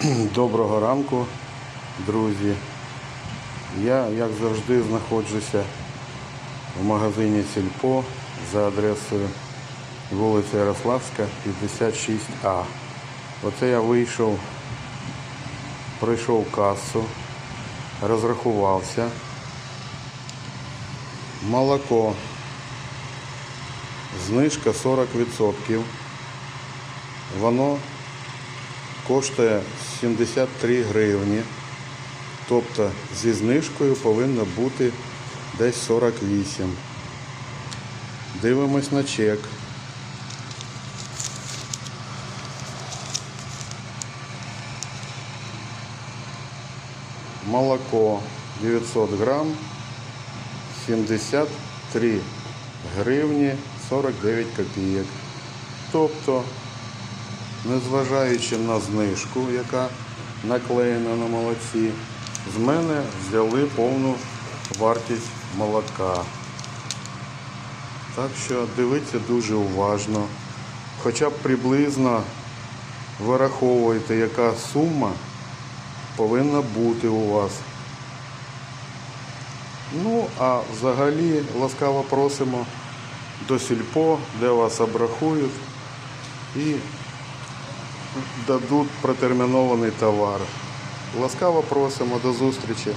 Доброго ранку, друзі. Я, як завжди, знаходжуся в магазині Сільпо за адресою вулиця Ярославська, 56А. Оце я вийшов, пройшов касу, розрахувався. Молоко. Знижка 40%. Воно коштує 73 гривні. Тобто зі знижкою повинно бути десь 48. Дивимось на чек. Молоко 900 грам 73 гривні 49 копійок. Тобто незважаючи на знижку, яка наклеєна на молоці, з мене взяли повну вартість молока. Так що дивіться дуже уважно. Хоча б приблизно вираховуйте, яка сума повинна бути у вас. Ну, а взагалі ласкаво просимо до сільпо, де вас обрахують і дадуть протермінований товар. Ласкаво просимо до зустрічі.